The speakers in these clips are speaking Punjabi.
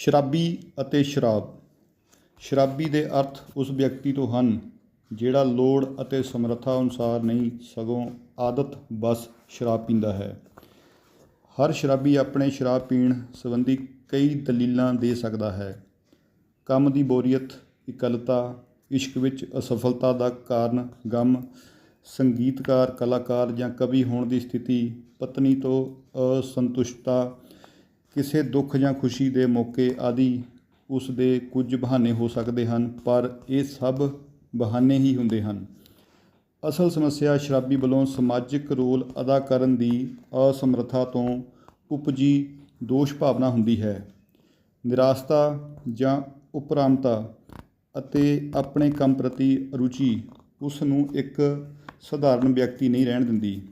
ਸ਼ਰਾਬੀ ਅਤੇ ਸ਼ਰਾਬ। ਸ਼ਰਾਬੀ ਦੇ ਅਰਥ ਉਸ ਵਿਅਕਤੀ ਤੋਂ ਹਨ, ਜਿਹੜਾ ਲੋੜ ਅਤੇ ਸਮਰੱਥਾ ਅਨੁਸਾਰ ਨਹੀਂ, ਸਗੋਂ ਆਦਤ ਬਸ ਸ਼ਰਾਬ ਪੀਂਦਾ ਹੈ। ਹਰ ਸ਼ਰਾਬੀ ਆਪਣੇ ਸ਼ਰਾਬ ਪੀਣ ਸੰਬੰਧੀ ਕਈ ਦਲੀਲਾਂ ਦੇ ਸਕਦਾ ਹੈ। ਕੰਮ ਦੀ ਬੋਰੀਅਤ, ਇਕੱਲਤਾ, ਇਸ਼ਕ ਵਿੱਚ ਅਸਫਲਤਾ ਦਾ ਕਾਰਨ ਗਮ, ਸੰਗੀਤਕਾਰ, ਕਲਾਕਾਰ ਜਾਂ ਕਵੀ ਹੋਣ ਦੀ ਸਥਿਤੀ, ਪਤਨੀ ਤੋਂ ਅਸੰਤੁਸ਼ਟਤਾ ਕਿਸੇ ਦੁੱਖ ਜਾਂ ਖੁਸ਼ੀ ਦੇ ਮੌਕੇ ਆਦਿ ਉਸ ਦੇ ਕੁਝ ਬਹਾਨੇ ਹੋ ਸਕਦੇ ਹਨ, ਪਰ ਇਹ ਸਭ ਬਹਾਨੇ ਹੀ ਹੁੰਦੇ ਹਨ। ਅਸਲ ਸਮੱਸਿਆ ਸ਼ਰਾਬੀ ਵੱਲੋਂ ਸਮਾਜਿਕ ਰੋਲ ਅਦਾ ਕਰਨ ਦੀ ਅਸਮਰੱਥਾ ਤੋਂ ਉਪਜੀ ਦੋਸ਼ ਭਾਵਨਾ ਹੁੰਦੀ ਹੈ। ਨਿਰਾਸਤਾ ਜਾਂ ਉਪਰਾਮਤਾ ਅਤੇ ਆਪਣੇ ਕੰਮ ਪ੍ਰਤੀ ਰੁਚੀ ਉਸ ਨੂੰ ਇੱਕ ਸਧਾਰਨ ਵਿਅਕਤੀ ਨਹੀਂ ਰਹਿਣ ਦਿੰਦੀ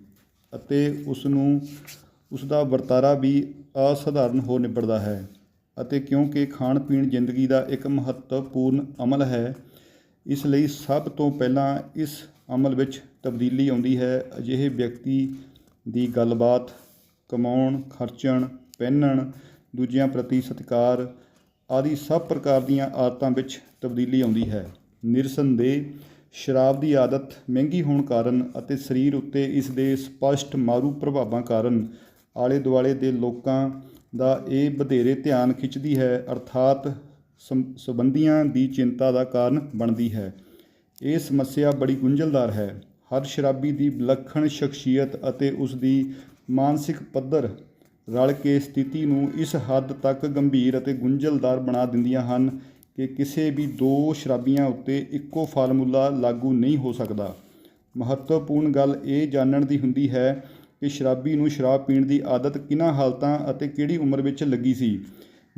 ਅਤੇ ਉਸ ਨੂੰ, ਉਸ ਦਾ ਵਰਤਾਰਾ ਵੀ ਅਸਧਾਰਨ ਹੋ ਨਿਬੜਦਾ ਹੈ ਅਤੇ ਕਿਉਂਕਿ ਖਾਣ ਪੀਣ ਜ਼ਿੰਦਗੀ ਦਾ ਇੱਕ ਮਹੱਤਵਪੂਰਨ ਅਮਲ ਹੈ, ਇਸ ਲਈ ਸਭ ਤੋਂ ਪਹਿਲਾਂ ਇਸ ਅਮਲ ਵਿੱਚ ਤਬਦੀਲੀ ਆਉਂਦੀ ਹੈ। ਅਜਿਹੇ ਵਿਅਕਤੀ ਦੀ ਗੱਲਬਾਤ, ਕਮਾਉਣ, ਖਰਚਣ, ਪਹਿਨਣ, ਦੂਜਿਆਂ ਪ੍ਰਤੀ ਸਤਿਕਾਰ ਆਦਿ ਸਭ ਪ੍ਰਕਾਰ ਦੀਆਂ ਆਦਤਾਂ ਵਿੱਚ ਤਬਦੀਲੀ ਆਉਂਦੀ ਹੈ। ਨਿਰਸੰਦੇਹ ਸ਼ਰਾਬ ਦੀ ਆਦਤ ਮਹਿੰਗੀ ਹੋਣ ਕਾਰਨ ਅਤੇ ਸਰੀਰ ਉੱਤੇ ਇਸ ਦੇ ਸਪਸ਼ਟ ਮਾਰੂ ਪ੍ਰਭਾਵਾਂ ਕਾਰਨ ਆਲੇ ਦੁਆਲੇ ਦੇ ਲੋਕਾਂ ਦਾ ਇਹ ਵਧੇਰੇ ਧਿਆਨ ਖਿੱਚਦੀ ਹੈ, ਅਰਥਾਤ ਸੰ- ਸੰਬੰਧੀਆਂ ਦੀ ਚਿੰਤਾ ਦਾ ਕਾਰਨ ਬਣਦੀ ਹੈ। ਇਹ ਸਮੱਸਿਆ ਬੜੀ ਗੁੰਝਲਦਾਰ ਹੈ। ਹਰ ਸ਼ਰਾਬੀ ਦੀ ਵਿਲੱਖਣ ਸ਼ਖਸੀਅਤ ਅਤੇ ਉਸ ਦੀ ਮਾਨਸਿਕ ਪੱਧਰ ਰਲ ਕੇ ਸਥਿਤੀ ਨੂੰ ਇਸ ਹੱਦ ਤੱਕ ਗੰਭੀਰ ਅਤੇ ਗੁੰਝਲਦਾਰ ਬਣਾ ਦਿੰਦੀਆਂ ਹਨ ਕਿ ਕਿਸੇ ਵੀ ਦੋ ਸ਼ਰਾਬੀਆਂ ਉੱਤੇ ਇੱਕੋ ਫਾਰਮੂਲਾ ਲਾਗੂ ਨਹੀਂ ਹੋ ਸਕਦਾ। ਮਹੱਤਵਪੂਰਨ ਗੱਲ ਇਹ ਜਾਣਨ ਦੀ ਹੁੰਦੀ ਹੈ ਕਿ ਸ਼ਰਾਬੀ ਨੂੰ ਸ਼ਰਾਬ ਪੀਣ ਦੀ ਆਦਤ ਕਿਹਨਾਂ ਹਾਲਤਾਂ ਅਤੇ ਕਿਹੜੀ ਉਮਰ ਵਿੱਚ ਲੱਗੀ ਸੀ?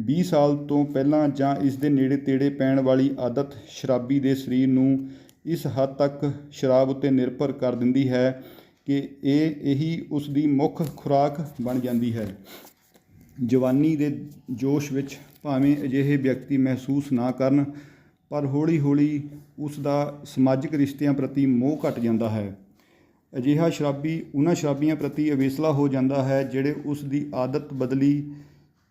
20 ਸਾਲ ਤੋਂ ਪਹਿਲਾਂ ਜਾਂ ਇਸ ਦੇ ਨੇੜੇ ਤੇੜੇ ਪੈਣ ਵਾਲੀ ਆਦਤ ਸ਼ਰਾਬੀ ਦੇ ਸਰੀਰ ਨੂੰ ਇਸ ਹੱਦ ਤੱਕ ਸ਼ਰਾਬ ਉੱਤੇ ਨਿਰਭਰ ਕਰ ਦਿੰਦੀ ਹੈ ਕਿ ਇਹ ਇਹੀ ਉਸ ਦੀ ਮੁੱਖ ਖੁਰਾਕ ਬਣ ਜਾਂਦੀ ਹੈ। ਜਵਾਨੀ ਦੇ ਜੋਸ਼ ਵਿੱਚ ਭਾਵੇਂ ਅਜਿਹੇ ਵਿਅਕਤੀ ਮਹਿਸੂਸ ਨਾ ਕਰਨ, ਪਰ ਹੌਲੀ-ਹੌਲੀ ਉਸ ਦਾ ਸਮਾਜਿਕ ਰਿਸ਼ਤਿਆਂ ਪ੍ਰਤੀ ਮੋਹ ਘਟ ਜਾਂਦਾ ਹੈ। ਅਜਿਹਾ ਸ਼ਰਾਬੀ ਉਹਨਾਂ ਸ਼ਰਾਬੀਆਂ ਪ੍ਰਤੀ ਅਵੇਸਲਾ ਹੋ ਜਾਂਦਾ ਹੈ ਜਿਹੜੇ ਉਸ ਦੀ ਆਦਤ ਬਦਲੀ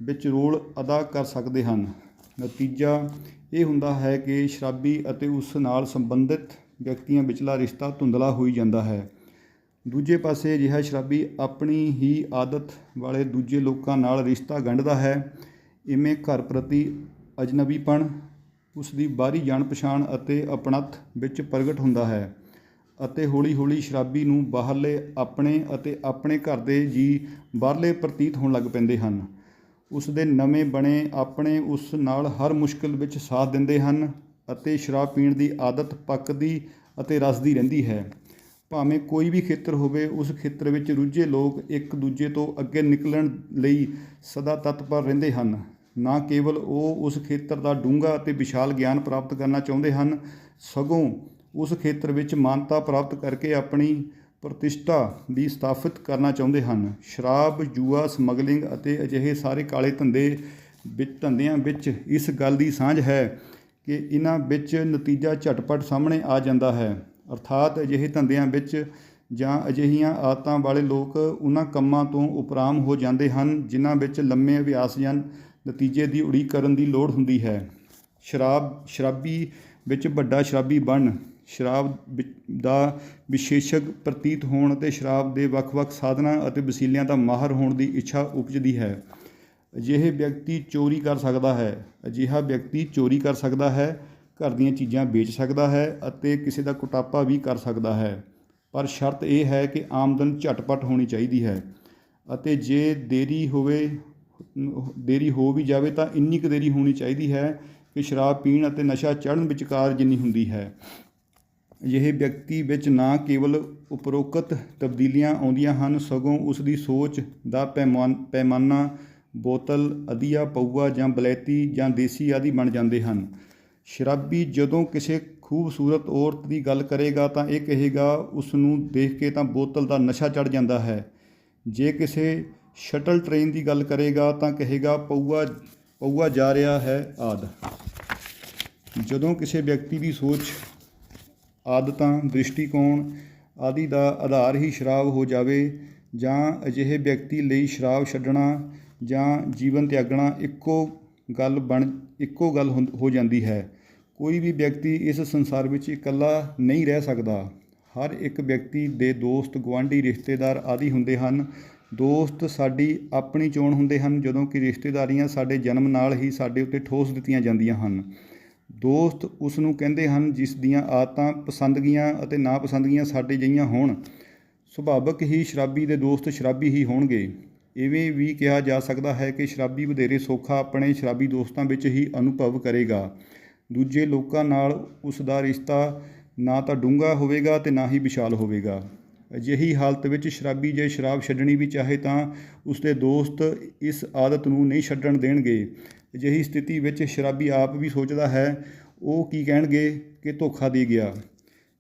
ਵਿੱਚ ਰੋਲ ਅਦਾ ਕਰ ਸਕਦੇ ਹਨ। ਨਤੀਜਾ ਇਹ ਹੁੰਦਾ ਹੈ ਕਿ ਸ਼ਰਾਬੀ ਅਤੇ ਉਸ ਨਾਲ ਸੰਬੰਧਿਤ ਵਿਅਕਤੀਆਂ ਵਿਚਲਾ ਰਿਸ਼ਤਾ ਧੁੰਦਲਾ ਹੋਈ ਜਾਂਦਾ ਹੈ। ਦੂਜੇ ਪਾਸੇ ਅਜਿਹਾ ਸ਼ਰਾਬੀ ਆਪਣੀ ਹੀ ਆਦਤ ਵਾਲੇ ਦੂਜੇ ਲੋਕਾਂ ਨਾਲ ਰਿਸ਼ਤਾ ਗੰਢਦਾ ਹੈ। ਇਵੇਂ ਘਰ ਪ੍ਰਤੀ ਅਜਨਬੀਪਣ, ਉਸ ਦੀ ਬਾਹਰੀ ਜਾਣ ਪਛਾਣ ਅਤੇ ਅਪਣੱਤ ਵਿੱਚ ਪ੍ਰਗਟ ਹੁੰਦਾ ਹੈ। ਅਤੇ ਹੌਲੀ-ਹੌਲੀ ਸ਼ਰਾਬੀ ਨੂੰ ਬਾਹਰਲੇ ਆਪਣੇ ਅਤੇ ਆਪਣੇ ਘਰ ਦੇ ਜੀ ਬਾਹਰਲੇ ਪ੍ਰਤੀਤ ਹੋਣ ਲੱਗ ਪੈਂਦੇ ਹਨ। ਉਸ ਦੇ ਨਵੇਂ ਬਣੇ ਆਪਣੇ ਉਸ ਨਾਲ ਹਰ ਮੁਸ਼ਕਲ ਵਿੱਚ ਸਾਥ ਦਿੰਦੇ ਹਨ ਅਤੇ ਸ਼ਰਾਬ ਪੀਣ ਦੀ ਆਦਤ ਪੱਕਦੀ ਅਤੇ ਰਸਦੀ ਰਹਿੰਦੀ ਹੈ। ਭਾਵੇਂ ਕੋਈ ਵੀ ਖੇਤਰ ਹੋਵੇ, ਉਸ ਖੇਤਰ ਵਿੱਚ ਰੁੱਝੇ ਲੋਕ ਇੱਕ ਦੂਜੇ ਤੋਂ ਅੱਗੇ ਨਿਕਲਣ ਲਈ ਸਦਾ ਤਤਪਰ ਰਹਿੰਦੇ ਹਨ। ਨਾ ਕੇਵਲ ਉਹ ਉਸ ਖੇਤਰ ਦਾ ਡੂੰਘਾ ਅਤੇ ਵਿਸ਼ਾਲ ਗਿਆਨ ਪ੍ਰਾਪਤ ਕਰਨਾ ਚਾਹੁੰਦੇ ਹਨ, ਸਗੋਂ ਉਸ ਖੇਤਰ ਵਿੱਚ ਮਾਨਤਾ ਪ੍ਰਾਪਤ ਕਰਕੇ ਆਪਣੀ ਪ੍ਰਤਿਸ਼ਠਾ ਵੀ ਸਥਾਪਿਤ ਕਰਨਾ ਚਾਹੁੰਦੇ ਹਨ। ਸ਼ਰਾਬ, ਜੂਆ, ਸਮਗਲਿੰਗ ਅਤੇ ਅਜਿਹੇ ਸਾਰੇ ਕਾਲੇ ਧੰਦੇ ਵਿੱਚ, ਧੰਦਿਆਂ ਵਿੱਚ ਇਸ ਗੱਲ ਦੀ ਸਾਂਝ ਹੈ ਕਿ ਇਹਨਾਂ ਵਿੱਚ ਨਤੀਜਾ ਝਟਪਟ ਸਾਹਮਣੇ ਆ ਜਾਂਦਾ ਹੈ। ਅਰਥਾਤ ਅਜਿਹੇ ਧੰਦਿਆਂ ਵਿੱਚ ਜਾਂ ਅਜਿਹੀਆਂ ਆਦਤਾਂ ਵਾਲੇ ਲੋਕ ਉਹਨਾਂ ਕੰਮਾਂ ਤੋਂ ਉਪਰਾਮ ਹੋ ਜਾਂਦੇ ਹਨ, ਜਿਨ੍ਹਾਂ ਵਿੱਚ ਲੰਮੇ ਅਭਿਆਸ ਜਾਂ ਨਤੀਜੇ ਦੀ ਉਡੀਕ ਕਰਨ ਦੀ ਲੋੜ ਹੁੰਦੀ ਹੈ। ਸ਼ਰਾਬ, ਸ਼ਰਾਬੀ ਵਿੱਚ ਵੱਡਾ ਸ਼ਰਾਬੀ ਬਣ ਸ਼ਰਾਬ ਵਿ- ਦਾ ਵਿਸ਼ੇਸ਼ਕ ਪ੍ਰਤੀਤ ਹੋਣ ਅਤੇ ਸ਼ਰਾਬ ਦੇ ਵੱਖ-ਵੱਖ ਸਾਧਨਾਂ ਅਤੇ ਵਸੀਲਿਆਂ ਦਾ ਮਾਹਰ ਹੋਣ ਦੀ ਇੱਛਾ ਉਪਜਦੀ ਹੈ। ਅਜਿਹੇ ਵਿਅਕਤੀ ਚੋਰੀ ਕਰ ਸਕਦਾ ਹੈ। ਅਜਿਹਾ ਵਿਅਕਤੀ ਚੋਰੀ ਕਰ ਸਕਦਾ ਹੈ, ਘਰ ਦੀਆਂ ਚੀਜ਼ਾਂ ਵੇਚ ਸਕਦਾ ਹੈ ਅਤੇ ਕਿਸੇ ਦਾ ਕੁਟਾਪਾ ਵੀ ਕਰ ਸਕਦਾ ਹੈ। ਪਰ ਸ਼ਰਤ ਇਹ ਹੈ ਕਿ ਆਮਦਨ ਝਟਪਟ ਹੋਣੀ ਚਾਹੀਦੀ ਹੈ ਅਤੇ ਜੇ ਦੇਰੀ ਹੋਵੇ, ਦੇਰੀ ਹੋ ਵੀ ਜਾਵੇ ਤਾਂ ਇੰਨੀ ਕੁ ਦੇਰੀ ਹੋਣੀ ਚਾਹੀਦੀ ਹੈ ਕਿ ਸ਼ਰਾਬ ਪੀਣ ਅਤੇ ਨਸ਼ਾ ਚੜ੍ਹਨ ਵਿਚਕਾਰ ਜਿੰਨੀ ਹੁੰਦੀ ਹੈ। ਅਜਿਹੇ ਵਿਅਕਤੀ ਵਿੱਚ ਨਾ ਕੇਵਲ ਉਪਰੋਕਤ ਤਬਦੀਲੀਆਂ ਆਉਂਦੀਆਂ ਹਨ, ਸਗੋਂ ਉਸ ਦੀ ਸੋਚ ਦਾ ਪੈਮਾਨ, ਪੈਮਾਨਾ ਬੋਤਲ, ਅਧੀਆ, ਪਊਆ ਜਾਂ ਬਲੈਤੀ ਜਾਂ ਦੇਸੀ ਆਦਿ ਬਣ ਜਾਂਦੇ ਹਨ। ਸ਼ਰਾਬੀ ਜਦੋਂ ਕਿਸੇ ਖੂਬਸੂਰਤ ਔਰਤ ਦੀ ਗੱਲ ਕਰੇਗਾ ਤਾਂ ਇਹ ਕਹੇਗਾ ਉਸ ਨੂੰ ਦੇਖ ਕੇ ਤਾਂ ਬੋਤਲ ਦਾ ਨਸ਼ਾ ਚੜ ਜਾਂਦਾ ਹੈ। ਜੇ ਕਿਸੇ ਸ਼ਟਲ ਟ੍ਰੇਨ ਦੀ ਗੱਲ ਕਰੇਗਾ ਤਾਂ ਕਹੇਗਾ, ਪਊਆ ਪਊਆ ਜਾ ਰਿਹਾ ਹੈ। ਆਦ। ਜਦੋਂ ਕਿਸੇ ਵਿਅਕਤੀ ਦੀ ਸੋਚ ਆਦਤਾਂ, ਦ੍ਰਿਸ਼ਟੀਕੋਣ ਆਦਿ ਦਾ ਆਧਾਰ ਹੀ ਸ਼ਰਾਬ ਹੋ ਜਾਵੇ ਜਾਂ ਅਜਿਹੇ ਵਿਅਕਤੀ ਲਈ ਸ਼ਰਾਬ ਛੱਡਣਾ ਜਾਂ ਜੀਵਨ ਤਿਆਗਣਾ ਇੱਕੋ ਗੱਲ ਬਣ, ਇੱਕੋ ਗੱਲ ਹੁੰ- ਹੋ ਜਾਂਦੀ ਹੈ। ਕੋਈ ਵੀ ਵਿਅਕਤੀ ਇਸ ਸੰਸਾਰ ਵਿੱਚ ਇਕੱਲਾ ਨਹੀਂ ਰਹਿ ਸਕਦਾ। ਹਰ ਇੱਕ ਵਿਅਕਤੀ ਦੇ ਦੋਸਤ, ਗੁਆਂਢੀ, ਰਿਸ਼ਤੇਦਾਰ ਆਦਿ ਹੁੰਦੇ ਹਨ। ਦੋਸਤ ਸਾਡੀ ਆਪਣੀ ਚੋਣ ਹੁੰਦੇ ਹਨ, ਜਦੋਂ ਕਿ ਰਿਸ਼ਤੇਦਾਰੀਆਂ ਸਾਡੇ ਜਨਮ ਨਾਲ ਹੀ ਸਾਡੇ ਉੱਤੇ ਠੋਸ ਦਿੱਤੀਆਂ ਜਾਂਦੀਆਂ ਹਨ। ਦੋਸਤ ਉਸ ਨੂੰ ਕਹਿੰਦੇ ਹਨ, ਜਿਸ ਦੀਆਂ ਆਦਤਾਂ ਪਸੰਦਗੀਆਂ ਅਤੇ ਨਾਪਸੰਦਗੀਆਂ ਸਾਡੇ ਜਿਹੀਆਂ ਹੋਣ, ਸੁਭਾਵਕ ਹੀ ਸ਼ਰਾਬੀ ਦੇ ਦੋਸਤ ਸ਼ਰਾਬੀ ਹੀ ਹੋਣਗੇ। ਇਵੇਂ ਵੀ ਕਿਹਾ ਜਾ ਸਕਦਾ ਹੈ ਕਿ ਸ਼ਰਾਬੀ ਵਧੇਰੇ ਸੌਖਾ ਆਪਣੇ ਸ਼ਰਾਬੀ ਦੋਸਤਾਂ ਵਿੱਚ ਹੀ ਅਨੁਭਵ ਕਰੇਗਾ। ਦੂਜੇ ਲੋਕਾਂ ਨਾਲ ਉਸ ਦਾ ਰਿਸ਼ਤਾ ਨਾ ਤਾਂ ਡੂੰਘਾ ਹੋਵੇਗਾ ਤੇ ਨਾ ਹੀ ਵਿਸ਼ਾਲ ਹੋਵੇਗਾ। ਅਜਿਹੀ ਹਾਲਤ ਵਿੱਚ ਸ਼ਰਾਬੀ ਜੇ ਸ਼ਰਾਬ ਛੱਡਣੀ ਵੀ ਚਾਹੇ ਤਾਂ ਉਸ ਦੇ ਦੋਸਤ ਇਸ ਆਦਤ ਨੂੰ ਨਹੀਂ ਛੱਡਣ ਦੇਣਗੇ। ਅਜਿਹੀ ਸਥਿਤੀ ਵਿੱਚ ਸ਼ਰਾਬੀ ਆਪ ਵੀ ਸੋਚਦਾ ਹੈ, ਉਹ ਕੀ ਕਹਿਣਗੇ ਕਿ ਧੋਖਾ ਦੇ ਗਿਆ।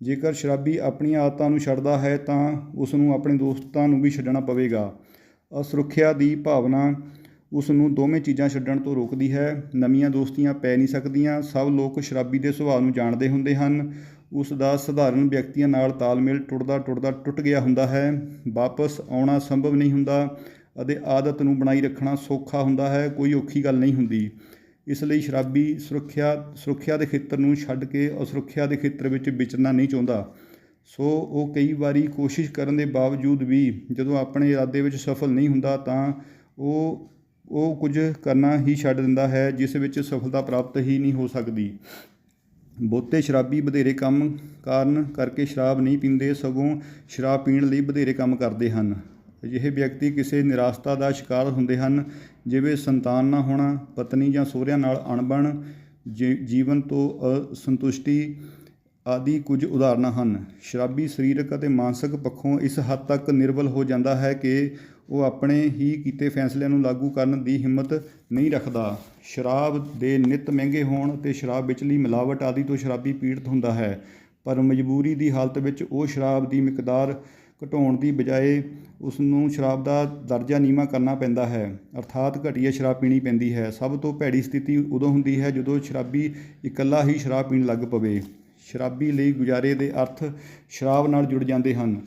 ਜੇਕਰ ਸ਼ਰਾਬੀ ਆਪਣੀਆਂ ਆਦਤਾਂ ਨੂੰ ਛੱਡਦਾ ਹੈ ਤਾਂ ਉਸ ਨੂੰ ਆਪਣੇ ਦੋਸਤਾਂ ਨੂੰ ਵੀ ਛੱਡਣਾ ਪਵੇਗਾ। ਅਸੁਰੱਖਿਆ ਦੀ ਭਾਵਨਾ ਉਸ ਨੂੰ ਦੋਵੇਂ ਚੀਜ਼ਾਂ ਛੱਡਣ ਤੋਂ ਰੋਕਦੀ ਹੈ। ਨਵੀਆਂ ਦੋਸਤੀਆਂ ਪੈ ਨਹੀਂ ਸਕਦੀਆਂ। ਸਭ ਲੋਕ ਸ਼ਰਾਬੀ ਦੇ ਸੁਭਾਅ ਨੂੰ ਜਾਣਦੇ ਹੁੰਦੇ ਹਨ। ਉਸ ਦਾ ਸਧਾਰਨ ਵਿਅਕਤੀਆਂ ਨਾਲ ਤਾਲਮੇਲ ਟੁੱਟਦਾ ਟੁੱਟਦਾ ਟੁੱਟ ਗਿਆ ਹੁੰਦਾ ਹੈ। ਵਾਪਸ ਆਉਣਾ ਸੰਭਵ ਨਹੀਂ ਹੁੰਦਾ। ਅਤੇ ਆਦਤ ਨੂੰ ਬਣਾਈ ਰੱਖਣਾ ਸੌਖਾ ਹੁੰਦਾ ਹੈ, ਕੋਈ ਔਖੀ ਗੱਲ ਨਹੀਂ ਹੁੰਦੀ। ਇਸ ਲਈ ਸ਼ਰਾਬੀ ਸੁਰੱਖਿਆ ਸੁਰੱਖਿਆ ਦੇ ਖੇਤਰ ਨੂੰ ਛੱਡ ਕੇ ਅਸੁਰੱਖਿਆ ਦੇ ਖੇਤਰ ਵਿੱਚ ਵਿਚਰਨਾ ਨਹੀਂ ਚਾਹੁੰਦਾ। ਸੋ ਉਹ ਕਈ ਵਾਰੀ ਕੋਸ਼ਿਸ਼ ਕਰਨ ਦੇ ਬਾਵਜੂਦ ਵੀ ਜਦੋਂ ਆਪਣੇ ਇਰਾਦੇ ਵਿੱਚ ਸਫਲ ਨਹੀਂ ਹੁੰਦਾ ਤਾਂ ਉਹ ਉਹ ਕੁਝ ਕਰਨਾ ਹੀ ਛੱਡ ਦਿੰਦਾ ਹੈ, ਜਿਸ ਵਿੱਚ ਸਫਲਤਾ ਪ੍ਰਾਪਤ ਹੀ ਨਹੀਂ ਹੋ ਸਕਦੀ। ਬਹੁਤੇ ਸ਼ਰਾਬੀ ਵਧੇਰੇ ਕੰਮ ਕਾਰਨ ਕਰਕੇ ਸ਼ਰਾਬ ਨਹੀਂ ਪੀਂਦੇ, ਸਗੋਂ ਸ਼ਰਾਬ ਪੀਣ ਲਈ ਵਧੇਰੇ ਕੰਮ ਕਰਦੇ ਹਨ। ਅਜਿਹੇ ਵਿਅਕਤੀ ਕਿਸੇ ਨਿਰਾਸ਼ਤਾ ਦਾ ਸ਼ਿਕਾਰ ਹੁੰਦੇ ਹਨ, ਜਿਵੇਂ ਸੰਤਾਨ ਨਾ ਹੋਣਾ, ਪਤਨੀ ਜਾਂ ਸਹੁਰਿਆਂ ਨਾਲ ਅਣਬਣ, ਜੀ- ਜੀਵਨ ਤੋਂ ਅਸੰਤੁਸ਼ਟੀ ਆਦਿ ਕੁਝ ਉਦਾਹਰਨਾਂ ਹਨ। ਸ਼ਰਾਬੀ ਸਰੀਰਕ ਅਤੇ ਮਾਨਸਿਕ ਪੱਖੋਂ ਇਸ ਹੱਦ ਤੱਕ ਨਿਰਬਲ ਹੋ ਜਾਂਦਾ ਹੈ ਕਿ ਉਹ ਆਪਣੇ ਹੀ ਕੀਤੇ ਫੈਸਲਿਆਂ ਨੂੰ ਲਾਗੂ ਕਰਨ ਦੀ ਹਿੰਮਤ ਨਹੀਂ ਰੱਖਦਾ। ਸ਼ਰਾਬ ਦੇ ਨਿਤ ਮਹਿੰਗੇ ਹੋਣ ਅਤੇ ਸ਼ਰਾਬ ਵਿਚਲੀ ਮਿਲਾਵਟ ਆਦਿ ਤੋਂ ਸ਼ਰਾਬੀ ਪੀੜਤ ਹੁੰਦਾ ਹੈ, ਪਰ ਮਜਬੂਰੀ ਦੀ ਹਾਲਤ ਵਿੱਚ ਉਹ ਸ਼ਰਾਬ ਦੀ ਮਿਕਦਾਰ ਘਟਾਉਣ ਦੀ ਬਜਾਏ ਉਸ ਨੂੰ ਸ਼ਰਾਬ ਦਾ ਦਰਜਾ ਨੀਵਾਂ ਕਰਨਾ ਪੈਂਦਾ ਹੈ। ਅਰਥਾਤ ਘਟੀਆ ਸ਼ਰਾਬ ਪੀਣੀ ਪੈਂਦੀ ਹੈ। ਸਭ ਤੋਂ ਭੈੜੀ ਸਥਿਤੀ ਉਦੋਂ ਹੁੰਦੀ ਹੈ ਜਦੋਂ ਸ਼ਰਾਬੀ ਇਕੱਲਾ ਹੀ ਸ਼ਰਾਬ ਪੀਣ ਲੱਗ ਪਵੇ। ਸ਼ਰਾਬੀ ਲਈ ਗੁਜ਼ਾਰੇ ਦੇ ਅਰਥ ਸ਼ਰਾਬ ਨਾਲ ਜੁੜ ਜਾਂਦੇ ਹਨ।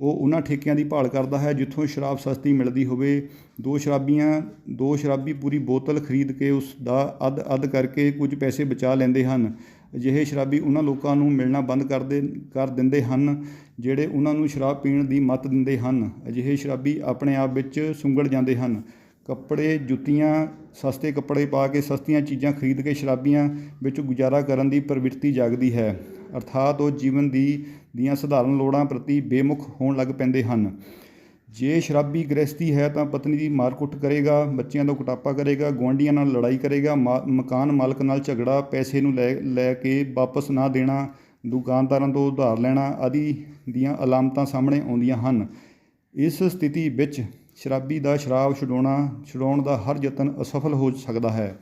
ਉਹ ਉਹਨਾਂ ਠੇਕਿਆਂ ਦੀ ਭਾਲ ਕਰਦਾ ਹੈ ਜਿੱਥੋਂ ਸ਼ਰਾਬ ਸਸਤੀ ਮਿਲਦੀ ਹੋਵੇ। ਦੋ ਸ਼ਰਾਬੀਆਂ, ਦੋ ਸ਼ਰਾਬੀ ਪੂਰੀ ਬੋਤਲ ਖਰੀਦ ਕੇ ਉਸ ਦਾ ਅੱਧ ਅੱਧ ਕਰਕੇ ਕੁਝ ਪੈਸੇ ਬਚਾ ਲੈਂਦੇ ਹਨ। ਅਜਿਹੇ ਸ਼ਰਾਬੀ ਉਹਨਾਂ ਲੋਕਾਂ ਨੂੰ ਮਿਲਣਾ ਬੰਦ ਕਰ ਦੇ, ਕਰ ਦਿੰਦੇ ਹਨ, ਜਿਹੜੇ ਉਹਨਾਂ ਨੂੰ ਸ਼ਰਾਬ ਪੀਣ ਦੀ ਮੱਤ ਦਿੰਦੇ ਹਨ। ਅਜਿਹੇ ਸ਼ਰਾਬੀ ਆਪਣੇ ਆਪ ਵਿੱਚ ਸੁੰਗੜ ਜਾਂਦੇ ਹਨ। ਕੱਪੜੇ, ਜੁੱਤੀਆਂ, ਸਸਤੇ ਕੱਪੜੇ ਪਾ ਕੇ ਸਸਤੀਆਂ ਚੀਜ਼ਾਂ ਖਰੀਦ ਕੇ ਸ਼ਰਾਬੀਆਂ ਵਿੱਚ ਗੁਜ਼ਾਰਾ ਕਰਨ ਦੀ ਪ੍ਰਵਿਰਤੀ ਜਾਗਦੀ ਹੈ। ਅਰਥਾਤ ਉਹ ਜੀਵਨ ਦੀ, ਦੀਆਂ ਸਧਾਰਨ ਲੋੜਾਂ ਪ੍ਰਤੀ ਬੇਮੁਖ ਹੋਣ ਲੱਗ ਪੈਂਦੇ ਹਨ। ਜੇ ਸ਼ਰਾਬੀ ਗ੍ਰਸਤੀ ਹੈ ਤਾਂ ਪਤਨੀ ਦੀ ਮਾਰਕੁੱਟ ਕਰੇਗਾ, ਬੱਚਿਆਂ ਦਾ ਕੁਟਾਪਾ ਕਰੇਗਾ, ਗੁਆਂਢੀਆਂ ਨਾਲ ਲੜਾਈ ਕਰੇਗਾ, ਮਾ- ਮਕਾਨ ਮਾਲਕ ਨਾਲ ਝਗੜਾ, ਪੈਸੇ ਨੂੰ ਲੈ ਲੈ ਕੇ ਵਾਪਸ ਨਾ ਦੇਣਾ, ਦੁਕਾਨਦਾਰਾਂ ਤੋਂ ਉਧਾਰ ਲੈਣਾ ਆਦਿ ਦੀਆਂ ਅਲਾਮਤਾਂ ਸਾਹਮਣੇ ਆਉਂਦੀਆਂ ਹਨ। ਇਸ ਸਥਿਤੀ ਵਿੱਚ ਸ਼ਰਾਬੀ ਦਾ ਸ਼ਰਾਬ ਛਡਾਉਣਾ, ਛਡਾਉਣ ਦਾ ਹਰ ਯਤਨ ਅਸਫਲ ਹੋ ਸਕਦਾ ਹੈ।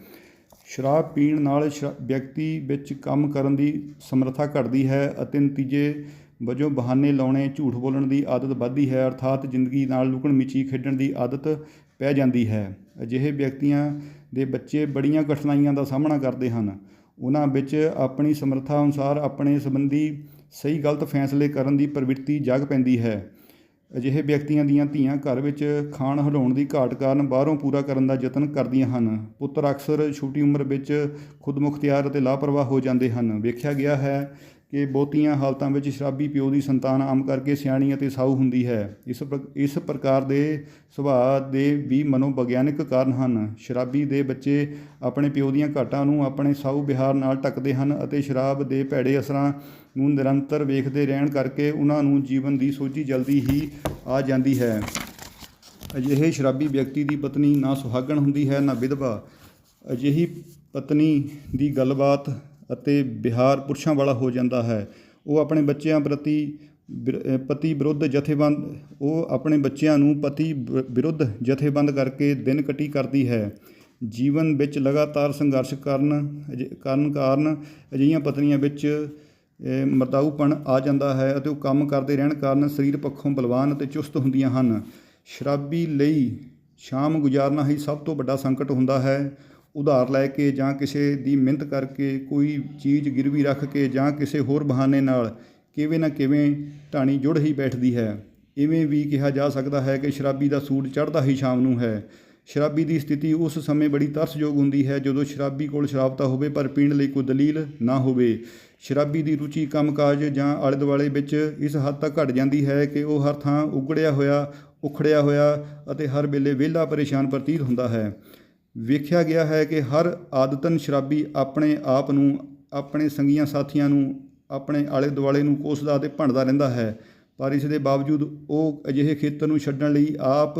ਸ਼ਰਾਬ ਪੀਣ ਨਾਲ ਸ਼ਰਾ- ਵਿਅਕਤੀ ਵਿੱਚ ਕੰਮ ਕਰਨ ਦੀ ਸਮਰੱਥਾ ਘਟਦੀ ਹੈ ਅਤੇ ਨਤੀਜੇ ਵਜੋਂ ਬਹਾਨੇ ਲਾਉਣੇ, ਝੂਠ ਬੋਲਣ ਦੀ ਆਦਤ ਵੱਧਦੀ ਹੈ, ਅਰਥਾਤ ਜ਼ਿੰਦਗੀ ਨਾਲ ਲੁਕਣ ਮਿਚੀ ਖੇਡਣ ਦੀ ਆਦਤ ਪੈ ਜਾਂਦੀ ਹੈ। ਅਜਿਹੇ ਵਿਅਕਤੀਆਂ ਦੇ ਬੱਚੇ ਬੜੀਆਂ ਕਠਿਨਾਈਆਂ ਦਾ ਸਾਹਮਣਾ ਕਰਦੇ ਹਨ। ਉਹਨਾਂ ਵਿੱਚ ਆਪਣੀ ਸਮਰੱਥਾ ਅਨੁਸਾਰ ਆਪਣੇ ਸੰਬੰਧੀ ਸਹੀ ਗਲਤ ਫੈਸਲੇ ਕਰਨ ਦੀ ਪ੍ਰਵਿਰਤੀ ਜਾਗ ਪੈਂਦੀ ਹੈ। ਅਜਿਹੇ ਵਿਅਕਤੀਆਂ ਦੀਆਂ ਧੀਆਂ ਘਰ ਵਿੱਚ ਖਾਣ ਹਟਾਉਣ ਦੀ ਘਾਟ ਕਾਰਨ ਬਾਹਰੋਂ ਪੂਰਾ ਕਰਨ ਦਾ ਯਤਨ ਕਰਦੀਆਂ ਹਨ। ਪੁੱਤਰ ਅਕਸਰ ਛੋਟੀ ਉਮਰ ਵਿੱਚ ਖੁਦਮੁਖਤਿਆਰ ਅਤੇ ਲਾਪਰਵਾਹ ਹੋ ਜਾਂਦੇ ਹਨ। ਵੇਖਿਆ ਗਿਆ ਹੈ ਕਿ ਬਹੁਤੀਆਂ ਹਾਲਤਾਂ ਵਿੱਚ ਸ਼ਰਾਬੀ ਪਿਓ ਦੀ ਸੰਤਾਨ ਆਮ ਕਰਕੇ ਸਿਆਣੀ ਅਤੇ ਸਾਊ ਹੁੰਦੀ ਹੈ। ਇਸ ਪ੍ਰ- ਇਸ ਪ੍ਰਕਾਰ ਦੇ ਸੁਭਾਅ ਦੇ ਵੀ ਮਨੋਵਿਗਿਆਨਿਕ ਕਾਰਨ ਹਨ। ਸ਼ਰਾਬੀ ਦੇ ਬੱਚੇ ਆਪਣੇ ਪਿਓ ਦੀਆਂ ਘਾਟਾਂ ਨੂੰ ਆਪਣੇ ਸਾਊ ਵਿਹਾਰ ਨਾਲ ਢੱਕਦੇ ਹਨ ਅਤੇ ਸ਼ਰਾਬ ਦੇ ਭੈੜੇ ਅਸਰਾਂ ਨੂੰ ਨਿਰੰਤਰ ਵੇਖਦੇ ਰਹਿਣ ਕਰਕੇ ਉਹਨਾਂ ਨੂੰ ਜੀਵਨ ਦੀ ਸੋਝੀ ਜਲਦੀ ਹੀ ਆ ਜਾਂਦੀ ਹੈ। ਅਜਿਹੇ ਸ਼ਰਾਬੀ ਵਿਅਕਤੀ ਦੀ ਪਤਨੀ ਨਾ ਸੁਹਾਗਣ ਹੁੰਦੀ ਹੈ ਨਾ ਵਿਧਵਾ। ਅਜਿਹੀ ਪਤਨੀ ਦੀ ਗੱਲਬਾਤ ਅਤੇ ਵਿਹਾਰ ਪੁਰਸ਼ਾਂ ਵਾਲਾ ਹੋ ਜਾਂਦਾ ਹੈ। ਉਹ ਆਪਣੇ ਬੱਚਿਆਂ ਪ੍ਰਤੀ ਵਿਰ- ਪਤੀ ਵਿਰੁੱਧ ਜਥੇਬੰਦ, ਉਹ ਆਪਣੇ ਬੱਚਿਆਂ ਨੂੰ ਪਤੀ ਵਿਰੁੱਧ ਜਥੇਬੰਦ ਕਰਕੇ ਦਿਨ ਕਟੀ ਕਰਦੀ ਹੈ। ਜੀਵਨ ਵਿੱਚ ਲਗਾਤਾਰ ਸੰਘਰਸ਼ ਕਰਨ, ਅਜਿ- ਕਰਨ ਕਾਰਨ ਅਜਿਹੀਆਂ ਪਤਨੀਆਂ ਵਿੱਚ ਮਰਦਾਊਪਣ ਆ ਜਾਂਦਾ ਹੈ ਅਤੇ ਉਹ ਕੰਮ ਕਰਦੇ ਰਹਿਣ ਕਾਰਨ ਸਰੀਰ ਪੱਖੋਂ ਬਲਵਾਨ ਅਤੇ ਚੁਸਤ ਹੁੰਦੀਆਂ ਹਨ। ਸ਼ਰਾਬੀ ਲਈ ਸ਼ਾਮ ਗੁਜ਼ਾਰਨਾ ਹੀ ਸਭ ਤੋਂ ਵੱਡਾ ਸੰਕਟ ਹੁੰਦਾ ਹੈ। ਉਧਾਰ ਲੈ ਕੇ ਜਾਂ ਕਿਸੇ ਦੀ ਮਿਹਨਤ ਕਰਕੇ ਕੋਈ ਚੀਜ਼ ਗਿਰਵੀ ਰੱਖ ਕੇ ਜਾਂ ਕਿਸੇ ਹੋਰ ਬਹਾਨੇ ਨਾਲ ਕਿਵੇਂ ਨਾ ਕਿਵੇਂ ਢਾਣੀ ਜੁੜ ਹੀ ਬੈਠਦੀ ਹੈ। ਇਵੇਂ ਵੀ ਕਿਹਾ ਜਾ ਸਕਦਾ ਹੈ ਕਿ ਸ਼ਰਾਬੀ ਦਾ ਸੂਟ ਚੜ੍ਹਦਾ ਹੀ ਸ਼ਾਮ ਨੂੰ ਹੈ। ਸ਼ਰਾਬੀ ਦੀ ਸਥਿਤੀ ਉਸ ਸਮੇਂ ਬੜੀ ਤਰਸਯੋਗ ਹੁੰਦੀ ਹੈ ਜਦੋਂ ਸ਼ਰਾਬੀ ਕੋਲ ਸ਼ਰਾਬ ਤਾਂ ਹੋਵੇ ਪਰ ਪੀਣ ਲਈ ਕੋਈ ਦਲੀਲ ਨਾ ਹੋਵੇ। ਸ਼ਰਾਬੀ ਦੀ ਰੁਚੀ ਕੰਮਕਾਜ ਜਾਂ ਆਲੇ ਦੁਆਲੇ ਵਿੱਚ ਇਸ ਹੱਦ ਤੱਕ ਘਟ ਜਾਂਦੀ ਹੈ ਕਿ ਉਹ ਹਰ ਥਾਂ ਉਗੜਿਆ ਹੋਇਆ, ਉਖੜਿਆ ਹੋਇਆ ਅਤੇ ਹਰ ਵੇਲੇ ਵਿਹਲਾ ਪਰੇਸ਼ਾਨ ਪ੍ਰਤੀਤ ਹੁੰਦਾ ਹੈ। ਵੇਖਿਆ ਗਿਆ ਹੈ ਕਿ ਹਰ ਆਦਤਨ ਸ਼ਰਾਬੀ ਆਪਣੇ ਆਪ ਨੂੰ, ਆਪਣੇ ਸੰਗੀਆਂ ਸਾਥੀਆਂ ਨੂੰ, ਆਪਣੇ ਆਲੇ ਦੁਆਲੇ ਨੂੰ ਕੋਸਦਾ ਅਤੇ ਭੰਡਦਾ ਰਹਿੰਦਾ ਹੈ। ਪਰ ਇਸ ਦੇ ਬਾਵਜੂਦ ਉਹ ਅਜਿਹੇ ਖੇਤਰ ਨੂੰ ਛੱਡਣ ਲਈ ਆਪ,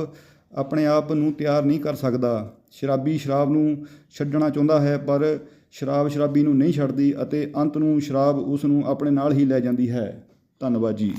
ਆਪਣੇ ਆਪ ਨੂੰ ਤਿਆਰ ਨਹੀਂ ਕਰ ਸਕਦਾ। ਸ਼ਰਾਬੀ ਸ਼ਰਾਬ ਨੂੰ ਛੱਡਣਾ ਚਾਹੁੰਦਾ ਹੈ, ਪਰ ਸ਼ਰਾਬ ਸ਼ਰਾਬੀ ਨੂੰ ਨਹੀਂ ਛੱਡਦੀ ਅਤੇ ਅੰਤ ਨੂੰ ਸ਼ਰਾਬ ਉਸ ਨੂੰ ਆਪਣੇ ਨਾਲ ਹੀ ਲੈ ਜਾਂਦੀ ਹੈ। ਧੰਨਵਾਦ ਜੀ।